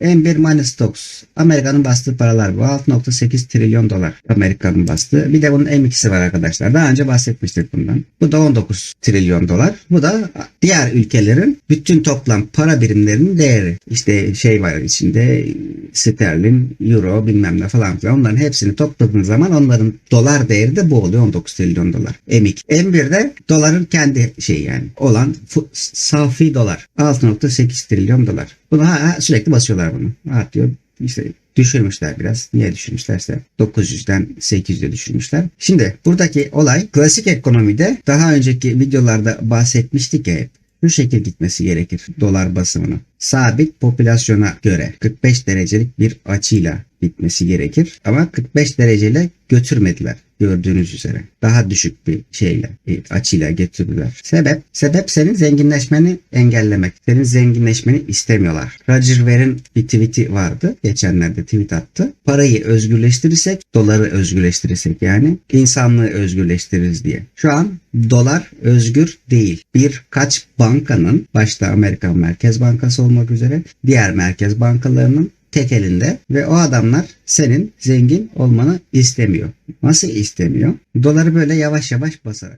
M1 Money Stocks. Amerika'nın bastığı paralar bu. 6.8 trilyon dolar Amerika'nın bastığı. Bir de bunun M2'si var arkadaşlar. Daha önce bahsetmiştik bundan. Bu da 19 trilyon dolar. Bu da diğer ülkelerin bütün toplam para birimlerinin değeri. İşte şey var içinde sterlin, euro bilmem ne falan filan. Onların hepsini topladığın zaman onların dolar değeri de bu oluyor 19 trilyon dolar. M2. M1'de doların kendi şeyi yani olan safi dolar 6.8 trilyon dolar. Bunu ha, ha, sürekli basıyorlar bunu. Artıyor. Düşürmüşler biraz. Niye düşürmüşlerse 900'den 800'e düşürmüşler. Şimdi buradaki olay klasik ekonomide daha önceki videolarda bahsetmiştik ya hep. Bu şekil gitmesi gerekir dolar basımının. Sabit popülasyona göre 45 derecelik bir açıyla gitmesi gerekir. Ama 45 dereceyle götürmediler gördüğünüz üzere. Daha düşük bir şeyle, e, açıyla getirdiler. Sebep? Sebep senin zenginleşmeni engellemek. Senin zenginleşmeni istemiyorlar. Roger Ver'in bir tweet'i vardı. Geçenlerde tweet attı. Parayı özgürleştirirsek, doları özgürleştirirsek yani insanlığı özgürleştiririz diye. Şu an dolar özgür değil. Birkaç bankanın başta Amerikan Merkez Bankası olmak üzere diğer merkez bankalarının tek elinde ve o adamlar senin zengin olmanı istemiyor. Nasıl istemiyor? Doları böyle yavaş yavaş basarak.